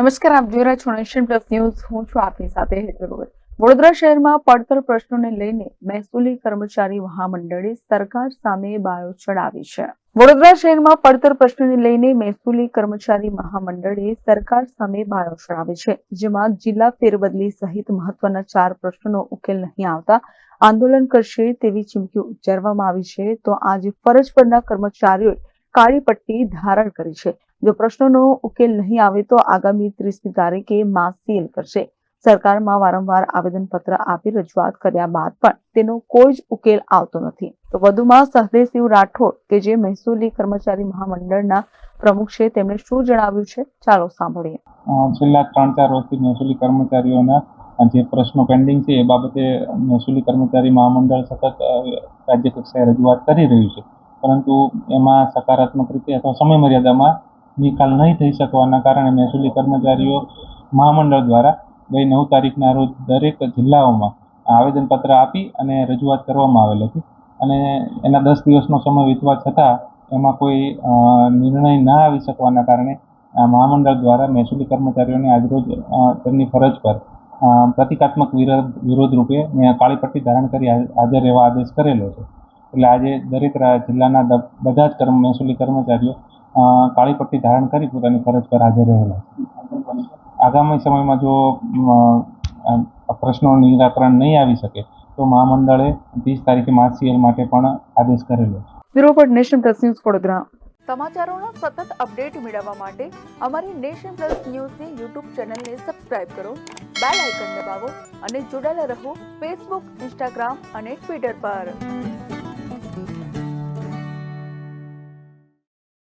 નમસ્કાર, આપ જોઈ રહ્યા છો નેશન પ્લસ ન્યૂઝ હું છું આપની સાથે હેતર ભગત. વડોદરા શહેરમાં પડતર પ્રશ્નોને લઈને મહેસૂલી કર્મચારી મહામંડળે સરકાર સામે બાયો ચડાવી છે. વડોદરા શહેરમાં પડતર પ્રશ્નોને લઈને મહેસૂલી કર્મચારી મહામંડળે સરકાર સામે બાયો ચડાવી છે, જેમાં જિલ્લા ફેરબદલી સહિત મહત્વના ચાર પ્રશ્નોનો ઉકેલ નહીં આવતા આંદોલન કરશે તેવી ચીમકી ઉચ્ચારવામાં આવી છે. તો આજે ફરજ પરના કર્મચારીઓએ કાળી પટ્ટી ધારણ કરી છે. જો પ્રશ્નોનો ઉકેલ નહીં આવે તો આગામી ત્રીસમી તારીખે માસ સીલ કરશે. સરકારમાં વારંવાર આવેદનપત્ર આપી રજૂઆત કર્યા બાદ પણ તેનો કોઈ જ ઉકેલ આવતો નથી. તો વધુમાં સહદેવસિંહ રાઠોડ, કે જે મહેસૂલી કર્મચારી મહામંડળના પ્રમુખ છે, તેમણે શું જણાવ્યું છે? ચાલો સાંભળીએ. છેલ્લા ત્રણ ચાર વર્ષથી મહેસૂલી કર્મચારીઓના જે પ્રશ્નો પેન્ડિંગ છે, એ બાબતે મહેસૂલી કર્મચારી મહામંડળ સતત રાજ્ય કક્ષાએ રજૂઆત કરી રહ્યું છે. પરંતુ એમાં સકારાત્મક રીતે અથવા સમય મર્યાદામાં નિકાલ નહીં થઈ શકવાના કારણે મહેસૂલી કર્મચારીઓ મહામંડળ દ્વારા ગઈ નવ તારીખના રોજ દરેક જિલ્લાઓમાં આવેદનપત્ર આપી અને રજૂઆત કરવામાં આવેલ હતી. અને એના દસ દિવસનો સમય વીતવા છતાં એમાં કોઈ નિર્ણય ના આવી શકવાના કારણે મહામંડળ દ્વારા મહેસૂલી કર્મચારીઓને આજરોજ તેમની ફરજ પર પ્રતિકાત્મક વિરોધ વિરોધ રૂપે કાળી પટ્ટી ધારણ કરી, હાજર રહેવા આદેશ કરેલો છે. એટલે આજે દરેક જિલ્લાના બધા જ કર્મ મહેસૂલી કર્મચારીઓ કાળી પટ્ટી ધારણ કરી પોતાની ફરજ પર હાજર રહેલા આગામી સમયમાં જો અ, નિરાકરણ નહીં આવી શકે તો મહામંડળે ત્રીસ તારીખે માર્ચ સીએલ માટે પણ આદેશ કરેલો છે. બ્યુરો પર નેશન પ્લસ ન્યૂઝ વડોદરા. સમાચારોના સતત અપડેટ મેળવવા માટે અમારી નેશન પ્લસ ન્યૂઝની યુટ્યુબ ચેનલને સબસ્ક્રાઇબ કરો બેલ આઇકન દબાવો અને જોડાયેલા રહો ફેસબુક ઇન્સ્ટાગ્રામ અને ટ્વિટર પર.